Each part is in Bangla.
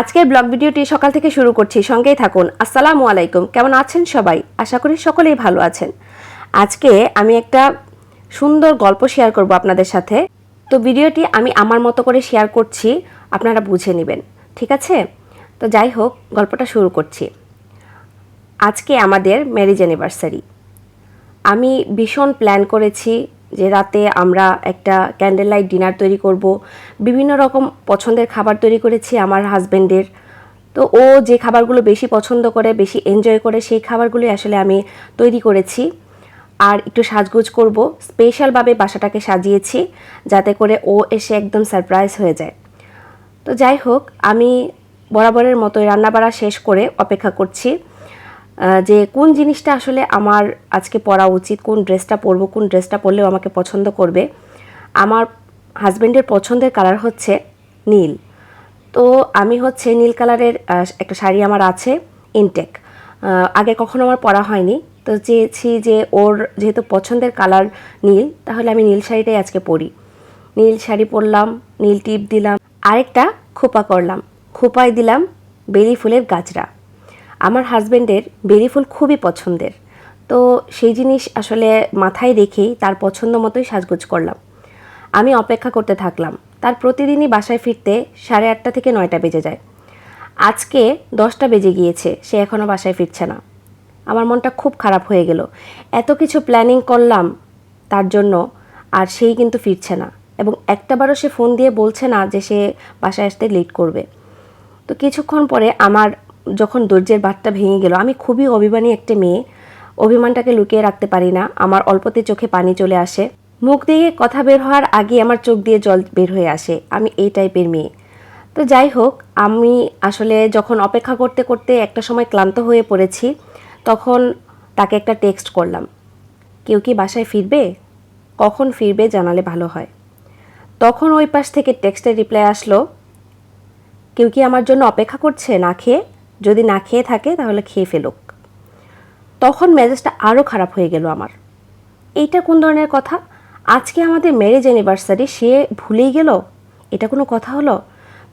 আজকের ব্লগ ভিডিওটি সকাল থেকে শুরু করছি, সঙ্গেই থাকুন। আসসালামু আলাইকুম। কেমন আছেন সবাই? আশা করি সকলেই ভালো আছেন। আজকে আমি একটা সুন্দর গল্প শেয়ার করব আপনাদের সাথে। তো ভিডিওটি আমি আমার মতো করে শেয়ার করছি, আপনারা বুঝে নেবেন। ঠিক আছে? তো যাই হোক, গল্পটা শুরু করছি। আজকে আমাদের ম্যারেজ অ্যানিভার্সারি আমি ভীষণ প্ল্যান করেছি যে রাতে আমরা একটা ক্যান্ডেল লাইট ডিনার তৈরি করব। বিভিন্ন রকম পছন্দের খাবার তৈরি করেছি আমার হাজব্যান্ডের তো ও যে খাবারগুলো বেশি পছন্দ করে, বেশি এনজয় করে, সেই খাবারগুলোই আসলে আমি তৈরি করেছি। আর একটু সাজগোজ করব। স্পেশালভাবে বাসাটাকে সাজিয়েছি যাতে করে ও এসে একদম সারপ্রাইজ হয়ে যায়। তো যাই হোক, আমি বরাবরের মতোই রান্নাবাড়া শেষ করে অপেক্ষা করছি। যে কোন জিনিসটা আসলে আমার আজকে পরা উচিত, কোন ড্রেসটা পরবো, কোন ড্রেসটা পরলেও আমাকে পছন্দ করবে। আমার হাজব্যান্ডের পছন্দের কালার হচ্ছে নীল। তো আমি হচ্ছে নীল কালারের একটা শাড়ি আমার আছে, ইনটেক। আগে কখনো আমার পরা হয়নি। তো চেয়েছি যে ওর যেহেতু পছন্দের কালার নীল, তাহলে আমি নীল শাড়িটাই আজকে পরি। নীল শাড়ি পরলাম, নীল টিপ দিলাম। আরেকটা খোপা করলাম খোপায় দিলাম বেলি ফুলের গাজরা আমার হাজব্যান্ডের বেলি ফুল খুবই পছন্দের। তো সেই জিনিস আসলে মাথায় রেখেই তার পছন্দ মতোই সাজগোজ করলাম। আমি অপেক্ষা করতে থাকলাম। তার প্রতিদিনই বাসায় ফিরতে সাড়ে আটটা থেকে নয়টা বেজে যায়। আজকে দশটা বেজে গিয়েছে, সে এখনও বাসায় ফিরছে না। আমার মনটা খুব খারাপ হয়ে গেল। এত কিছু প্ল্যানিং করলাম তার জন্য আর সেই কিন্তু ফিরছে না। এবং একটাবারও সে ফোন দিয়ে বলছে না যে সে বাসায় আসতে লেট করবে। তো কিছুক্ষণ পরে আমার যখন ধৈর্যের বাটটা ভেঙে গেল, আমি খুবই অভিমানী একটা মেয়ে। অভিমানটাকে লুকিয়ে রাখতে পারি না। আমার অল্পতে চোখে পানি চলে আসে। মুখ দিয়ে কথা বের হওয়ার আগে আমার চোখ দিয়ে জল বের হয়ে আসে। আমি এই টাইপের মেয়ে। তো যাই হোক, আমি আসলে যখন অপেক্ষা করতে করতে একটা সময় ক্লান্ত হয়ে পড়েছি, তখন তাকে একটা টেক্সট করলাম। কেউ কি বাসায় ফিরবে? কখন ফিরবে জানালে ভালো হয়? তখন ওই পাশ থেকে টেক্সটের রিপ্লাই আসলো, কেউ কি আমার জন্য অপেক্ষা করছে? না খেয়ে? যদি না খেয়ে থাকে, তাহলে খেয়ে ফেলুক। তখন মেজাজটা আরও খারাপ হয়ে গেল আমার। এইটা কোন ধরনের কথা? আজকে আমাদের ম্যারেজ অ্যানিভার্সারি সে ভুলেই গেল? এটা কোনো কথা হলো?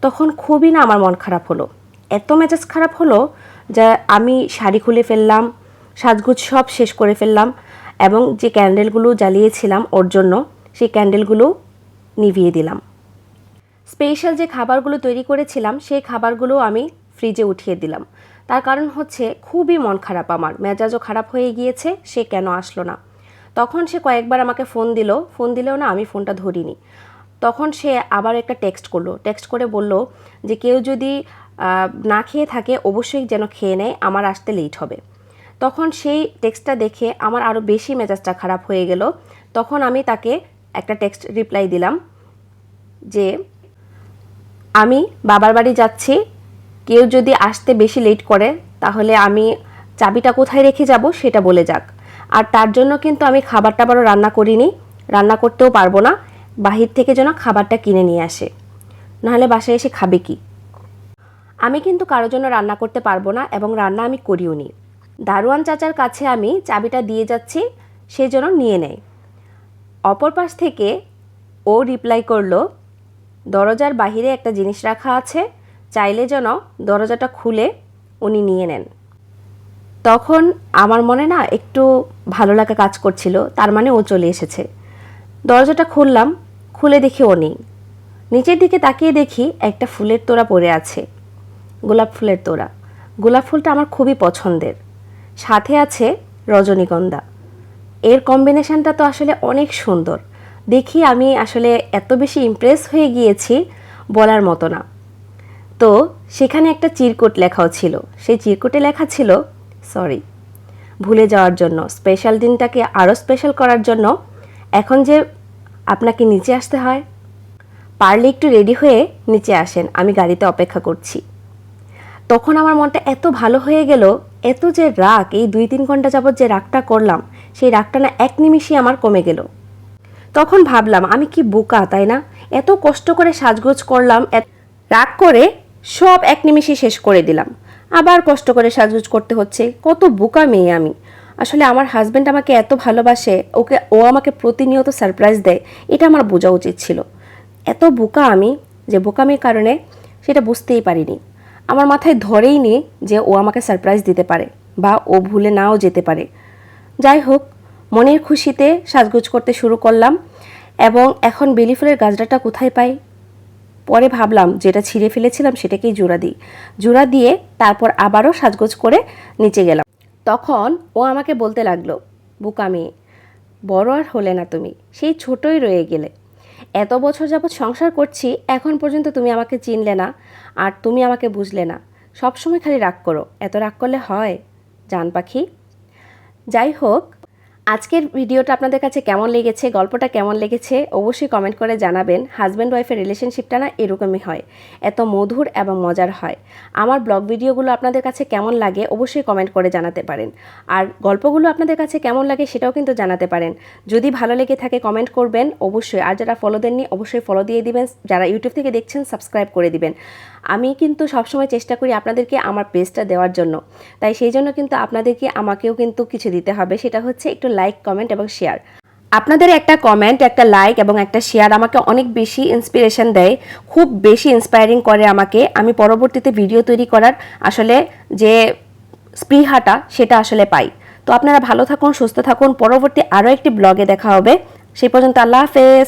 তখন খুবই না আমার মন খারাপ হলো। এত মেজাজ খারাপ হলো যা আমি শাড়ি খুলে ফেললাম, সাজগুজ সব শেষ করে ফেললাম এবং যে ক্যান্ডেলগুলো জ্বালিয়েছিলাম ওর জন্য, সেই ক্যান্ডেলগুলো নিভিয়ে দিলাম। স্পেশাল যে খাবারগুলো তৈরি করেছিলাম, সেই খাবারগুলো আমি ফ্রিজে উঠিয়ে দিলাম। তার কারণ হচ্ছে খুবই মন খারাপ আমার। মেজাজও খারাপ হয়ে গিয়েছে, সে কেন আসলো না? তখন সে কয়েকবার আমাকে ফোন দিল। ফোন দিলেও না আমি ফোনটা ধরিনি। তখন সে আবার একটা টেক্সট করল। টেক্সট করে বলল যে কেউ যদি না খেয়ে থাকে অবশ্যই যেন খেয়ে নেয়, আমার আসতে লেট হবে। তখন সেই টেক্সটটা দেখে আমার আরও বেশি মেজাজটা খারাপ হয়ে গেল। তখন আমি তাকে একটা টেক্সট রিপ্লাই দিলাম যে, আমি বাবার বাড়ি যাচ্ছি কেউ যদি আসতে বেশি লেট করে, তাহলে আমি চাবিটা কোথায় রেখে যাব সেটা বলে যাক। আর তার জন্য কিন্তু আমি খাবার টাবারও রান্না করিনি, রান্না করতেও পারব না, বাহির থেকে যেন খাবারটা কিনে নিয়ে আসে। নাহলে বাসায় এসে খাবে কি? আমি কিন্তু কারোর জন্য রান্না করতে পারব না এবং রান্না আমি করিও নি। দারোয়ান চাচার কাছে আমি চাবিটা দিয়ে যাচ্ছি, সে যেন নিয়ে নেয়। অপর পাশ থেকে ও রিপ্লাই করল, দরজার বাহিরে একটা জিনিস রাখা আছে চাইলে যেন দরজাটা খুলে উনি নিয়ে নেন। তখন আমার মনে না একটু ভালো লাগা কাজ করছিল, তার মানে ও চলে এসেছে। দরজাটা খুললাম, খুলে দেখি ও নেই। নিচের দিকে তাকিয়ে দেখি একটা ফুলের তোড়া পড়ে আছে, গোলাপ ফুলের তোড়া। গোলাপ ফুলটা আমার খুবই পছন্দের। সাথে আছে রজনীগন্ধা। এর কম্বিনেশনটা তো আসলে অনেক সুন্দর। দেখি আমি আসলে এত বেশি ইমপ্রেস হয়ে গিয়েছি বলার মতো না। তো সেখানে একটা চিরকুট লেখাও ছিল। সেই চিরকুটে লেখা ছিল, সরি, ভুলে যাওয়ার জন্য স্পেশাল দিনটাকে আরও স্পেশাল করার জন্য, এখন যে আপনাকে নিচে আসতে হয়, পারলে একটু রেডি হয়ে নিচে আসেন, আমি গাড়িতে অপেক্ষা করছি। তখন আমার মনটা এত ভালো হয়ে গেল, এত যে রাগ, এই দুই তিন ঘণ্টা যাবৎ যে রাগটা করলাম, সেই রাগটা না এক নিমিষেই আমার কমে গেল। তখন ভাবলাম, আমি কি বোকা, তাই না? এত কষ্ট করে সাজগোজ করলাম রাগ করে সব এক নিমিষে শেষ করে দিলাম। আবার কষ্ট করে সাজগোজ করতে হচ্ছে। কত বোকা মেয়ে আমি। আসলে আমার হাজব্যান্ড আমাকে এত ভালোবাসে, ওকে, ও আমাকে প্রতিনিয়ত সারপ্রাইজ দেয়। এটা আমার বোঝা উচিত ছিল। এত বোকা আমি যে বোকামির কারণে সেটা বুঝতেই পারিনি। আমার মাথায় ধরেই নি যে ও আমাকে সারপ্রাইজ দিতে পারে বা ও ভুলে নাও যেতে পারে। যাই হোক, মনের খুশিতে সাজগুজ করতে শুরু করলাম এবং এখন বেলি ফুলের গাছটাটা কোথায় পাই? পরে ভাবলাম যেটা ছিঁড়ে ফেলেছিলাম সেটাকেই জোড়া দিই। জোড়া দিয়ে তারপর আবারও সাজগোজ করে নিচে গেলাম। তখন ও আমাকে বলতে লাগল, বুকা মেয়ে, বড় আর হলে না তুমি, সেই ছোটই রয়ে গেলে। এত বছর যাবৎ সংসার করছি, এখন পর্যন্ত তুমি আমাকে চিনলে না, আর তুমি আমাকে বুঝলে না। সবসময় খালি রাগ করো, এত রাগ করলে হয়? জান পাখি? যাই হোক আজকের ভিডিওটা আপনাদের কাছে কেমন লেগেছে, গল্পটা কেমন লেগেছে, অবশ্যই কমেন্ট করে জানাবেন। হাজব্যান্ড ওয়াইফের রিলেশনশিপটা না এরকমই হয়, এত মধুর এবং মজার হয়। আমার ব্লগ ভিডিওগুলো আপনাদের কাছে কেমন লাগে, অবশ্যই কমেন্ট করে জানাতে পারেন। আর গল্পগুলো আপনাদের কাছে কেমন লাগে সেটাও কিন্তু জানাতে পারেন। যদি ভালো লেগে থাকে কমেন্ট করবেন, অবশ্যই। আর যারা ফলো দেননি, অবশ্যই ফলো দিয়ে দিবেন। যারা ইউটিউব থেকে দেখছেন সাবস্ক্রাইব করে দিবেন। আমি কিন্তু সবসময় চেষ্টা করি আপনাদেরকে আমার পেজটা দেওয়ার জন্য। তাই সেই জন্য কিন্তু আপনাদেরকে আমাকেও কিন্তু কিছু দিতে হবে। সেটা হচ্ছে একটু লাইক কমেন্ট এবং শেয়ার আপনাদের একটা কমেন্ট একটা লাইক এবং একটা শেয়ার আমাকে অনেক বেশি ইন্সপিরেশন দেয়। খুব বেশি ইন্সপায়ারিং করে আমাকে। আমি পরবর্তীতে ভিডিও তৈরি করার আসলে যে স্পৃহাটা, সেটা আসলে পাই। তো আপনারা ভালো থাকুন, সুস্থ থাকুন। পরবর্তী আরও একটি ব্লগে দেখা হবে। সেই পর্যন্ত আল্লাহ হাফেজ।